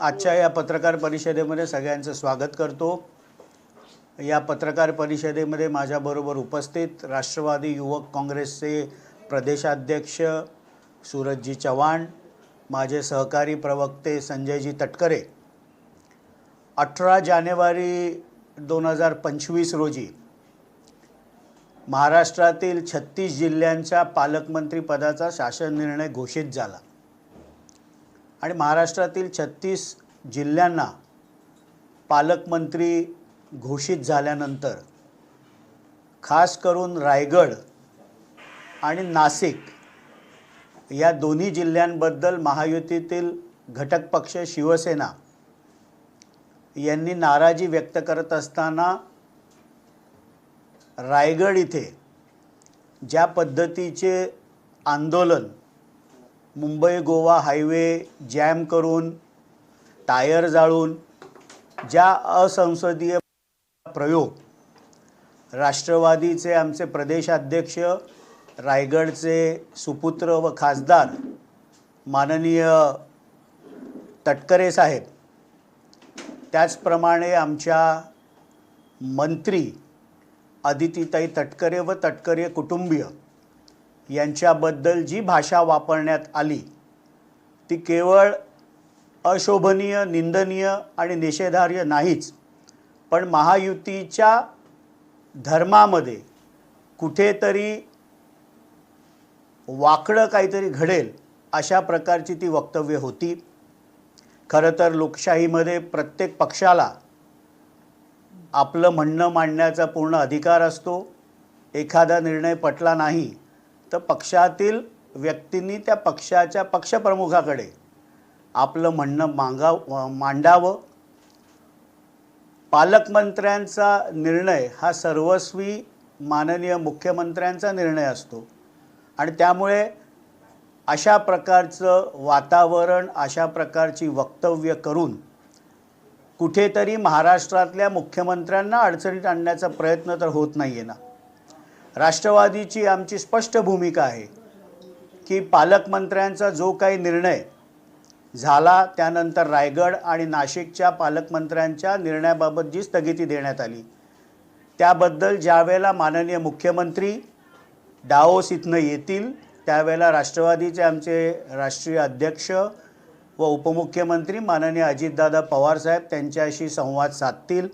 आजच्या या पत्रकार परिषदेमध्ये सगळ्यांचं स्वागत करतो. या पत्रकार परिषदेमध्ये माझ्याबरोबर उपस्थित राष्ट्रवादी युवक काँग्रेसचे प्रदेशाध्यक्ष सूरजजी चव्हाण माझे सहकारी प्रवक्ते संजयजी तटकरे. अठरा जानेवारी दोन हजार पंचवीस रोजी महाराष्ट्रातील छत्तीस जिल्ह्यांच्या पालकमंत्रीपदाचा शासन निर्णय घोषित झाला. आणि महाराष्ट्रातील छत्तीस जिल्ह्यांना पालकमंत्री घोषित झाल्यानंतर खास करून रायगड आणि नाशिक या दोन्ही जिल्ह्यांबद्दल महायुतीतील घटक पक्ष शिवसेना यांनी नाराजी व्यक्त करत असताना रायगड इथे ज्या पद्धतीचे आंदोलन मुंबई गोवा हायवे जॅम करून टायर जाळून ज्या असंसदीय प्रयोग राष्ट्रवादीचे आमचे प्रदेशाध्यक्ष रायगडचे सुपुत्र व खासदार माननीय तटकरे साहेब त्याचप्रमाणे आमच्या मंत्री अदितीताई तटकरे व तटकरे कुटुंबीय यांच्याबद्दल जी भाषा वापरण्यात आली ती केवळ अशोभनीय निंदनीय आणि निषेधार्ह नाहीच पण महायुतीच्या धर्मामध्ये कुठेतरी वाकडं काहीतरी घडेल अशा प्रकारची ती वक्तव्य होती. खरं तर लोकशाहीमध्ये प्रत्येक पक्षाला आपलं म्हणणं मांडण्याचा पूर्ण अधिकार असतो. एखादा निर्णय पटला नाही तर पक्षातील व्यक्तींनी त्या पक्षाच्या पक्षप्रमुखाकडे आपलं म्हणणं मांगाव मांडावं. पालकमंत्र्यांचा निर्णय हा सर्वस्वी माननीय मुख्यमंत्र्यांचा निर्णय असतो. आणि त्यामुळे अशा प्रकारचं वातावरण अशा प्रकारची वक्तव्य करून कुठेतरी महाराष्ट्रातल्या मुख्यमंत्र्यांना अडचणीत आणण्याचा प्रयत्न तर होत नाही आहे ना. राष्ट्रवादीची आमची स्पष्ट भूमिका आहे की पालकमंत्र्यांचा जो काही निर्णय झाला त्यानंतर रायगड आणि नाशिकच्या पालकमंत्र्यांच्या निर्णयाबाबत जी स्थगिती देण्यात आली त्याबद्दल ज्यावेळेला माननीय मुख्यमंत्री डाओस इथनं येतील त्यावेळेला राष्ट्रवादीचे आमचे राष्ट्रीय अध्यक्ष व उपमुख्यमंत्री माननीय अजितदादा पवारसाहेब त्यांच्याशी संवाद साधतील.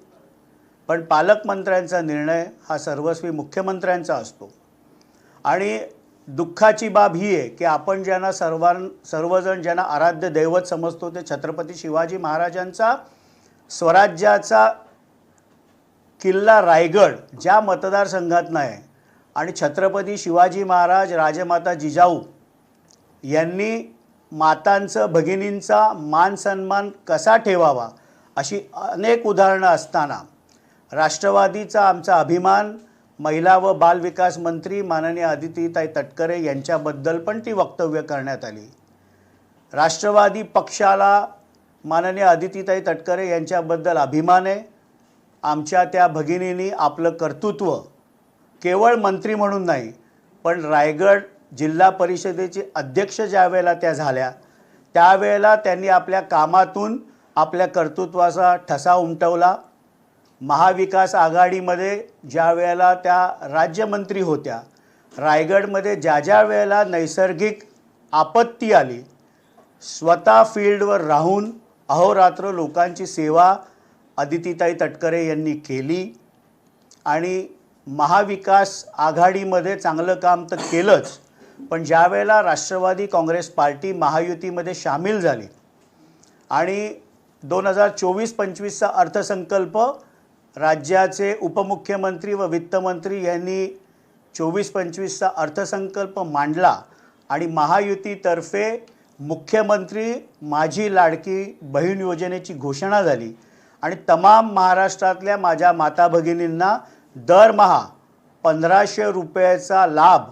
पण पालकमंत्र्यांचा निर्णय हा सर्वस्वी मुख्यमंत्र्यांचा असतो. आणि दुःखाची बाब ही आहे की आपण ज्यांना सर्वां सर्वजण ज्यांना आराध्य दैवत समजतो ते छत्रपती शिवाजी महाराजांचा स्वराज्याचा किल्ला रायगड ज्या मतदारसंघात नाही आणि छत्रपती शिवाजी महाराज राजमाता जिजाऊ यांनी मातांचं भगिनींचा मान सन्मान कसा ठेवावा अशी अनेक उदाहरणं असताना राष्ट्रवादीचा आमचा अभिमान महिला व बालविकास मंत्री माननीय आदितीताई तटकरे यांच्याबद्दल पण ती वक्तव्य करण्यात आली. राष्ट्रवादी पक्षाला माननीय आदितीताई तटकरे यांच्याबद्दल अभिमान आहे. आमच्या त्या भगिनींनी आपलं कर्तृत्व केवळ मंत्री म्हणून नाही पण रायगड जिल्हा परिषदेचे अध्यक्ष ज्यावेळेला त्या झाल्या त्यावेळेला त्यांनी आपल्या कामातून आपल्या कर्तृत्वाचा ठसा उमटवला. महाविकास आघाडीमध्ये ज्या वेळेला त्या राज्यमंत्री होत्या रायगडमध्ये ज्या ज्या वेळेला नैसर्गिक आपत्ती आली स्वतः फील्डवर राहून अहोरात्र लोकांची सेवा अदितीताई तटकरे यांनी केली आणि महाविकास आघाडीमध्ये चांगलं काम तर केलंच पण ज्या वेळेला राष्ट्रवादी काँग्रेस पार्टी महायुतीमध्ये सामील झाली आणि दोन हजार चोवीस पंचवीसचा अर्थसंकल्प राज्याचे उपमुख्यमंत्री व वित्तमंत्री यांनी चोवीस पंचवीसचा अर्थसंकल्प मांडला आणि महायुतीतर्फे मुख्यमंत्री माझी लाडकी बहीण योजनेची घोषणा झाली. आणि तमाम महाराष्ट्रातल्या माझ्या माता भगिनींना दरमहा पंधराशे रुपयाचा लाभ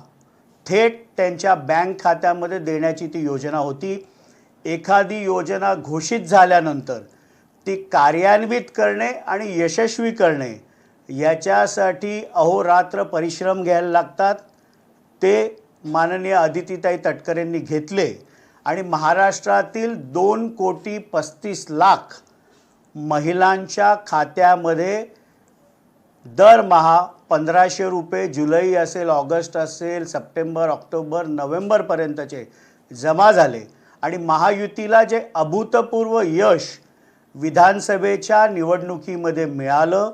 थेट त्यांच्या बँक खात्यामध्ये देण्याची ती योजना होती. एखादी योजना घोषित झाल्यानंतर ती कार्यान्वित करणे आणि यशस्वी करणे याच्यासाठी अहोरात्र परिश्रम घ्यायला लागतात. ते माननीय अदितीताई तटकरेंनी घेतले आणि महाराष्ट्रातील दोन कोटी पस्तीस लाख महिलांच्या खात्यामध्ये दरमहा पंधराशे रुपये जुलै असेल ऑगस्ट असेल सप्टेंबर ऑक्टोबर नोव्हेंबरपर्यंतचे जमा झाले. आणि महायुतीला जे अभूतपूर्व यश विधानसभेच्या निवडणुकीमध्ये मिळालं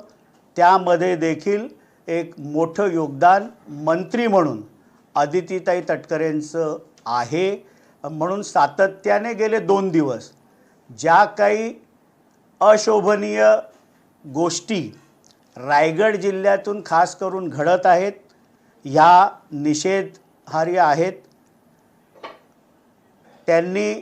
त्यामध्ये देखील एक मोठं योगदान मंत्री म्हणून आदितीताई तटकरेंचं आहे. म्हणून सातत्याने गेले दोन दिवस. ज्या काही अशोभनीय गोष्टी रायगड जिल्ह्यातून खास करून घडत आहेत ह्या निषेधहार्य आहेत. त्यांनी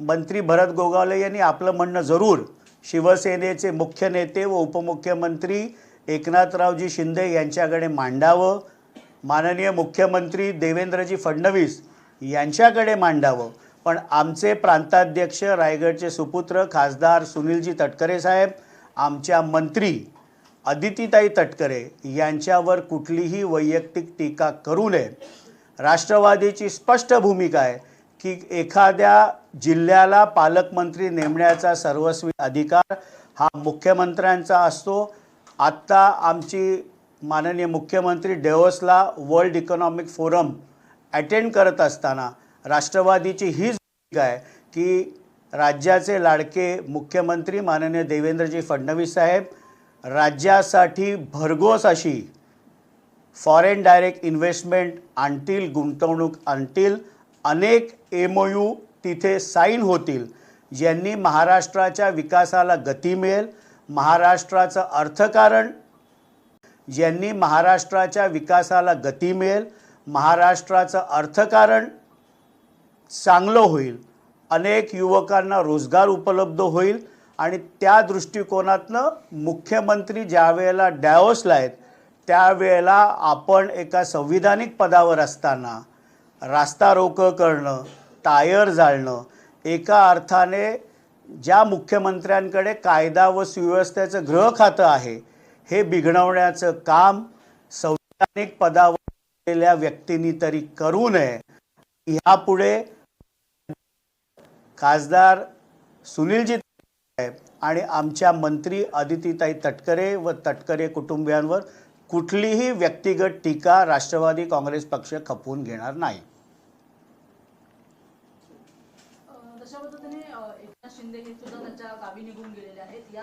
मंत्री भरत गोगावले यांनी आपलं म्हणणं जरूर. शिवसेनेचे मुख्य नेते व उपमुख्यमंत्री एकनाथरावजी शिंदे यांच्याकडे मांडावं. माननीय मुख्यमंत्री देवेंद्रजी फडणवीस यांच्याकडे मांडावं. पण आमचे प्रांताध्यक्ष रायगडचे सुपुत्र खासदार सुनीलजी तटकरे साहेब आमच्या मंत्री अदितीताई तटकरे यांच्यावर कुठलीही वैयक्तिक टीका करू नये. राष्ट्रवादीची स्पष्ट भूमिका आहे. की एखाद्या जिल्ह्याला पालकमंत्री नेमण्याचा सर्वस्वी अधिकार हा मुख्यमंत्र्यांचा असतो. आत्ता आमची माननीय मुख्यमंत्री डेवसला वर्ल्ड इकॉनॉमिक फोरम अटेंड करत असताना राष्ट्रवादीची हीच भूमिका आहे की राज्याचे लाडके मुख्यमंत्री माननीय देवेंद्रजी फडणवीस साहेब राज्यासाठी भरघोस अशी फॉरेन डायरेक्ट इन्व्हेस्टमेंट आणतील गुंतवणूक आणतील अनेक एम ओ यू तिथे साईन होतील ज्यांनी महाराष्ट्राच्या विकासाला गती मिळेल महाराष्ट्राचं अर्थकारण ज्यांनी महाराष्ट्राच्या विकासाला गती मिळेल महाराष्ट्राचं अर्थकारण चांगलं होईल. अनेक युवकांना रोजगार उपलब्ध होईल आणि त्या दृष्टिकोनातनं मुख्यमंत्री ज्या वेळेला डॅओसला आहेत त्यावेळेला आपण एका संविधानिक पदावर असताना रास्ता रोकं करणं टायर जाळणं एका अर्थाने ज्या मुख्यमंत्र्यांकडे कायदा व सुव्यवस्थेचं गृह खातं आहे हे बिघडवण्याचं काम संविधानिक पदावर असलेल्या व्यक्तींनी तरी करू नये. ह्यापुढे खासदार सुनीलजी साहेब आणि आमच्या मंत्री अदितीताई तटकरे व तटकरे कुटुंबियांवर कुठलीही व्यक्तिगत टीका राष्ट्रवादी काँग्रेस पक्ष खपवून घेणार नाही. शिंदे हे सुद्धा त्यांच्या गावी निघून गेलेले आहेत. या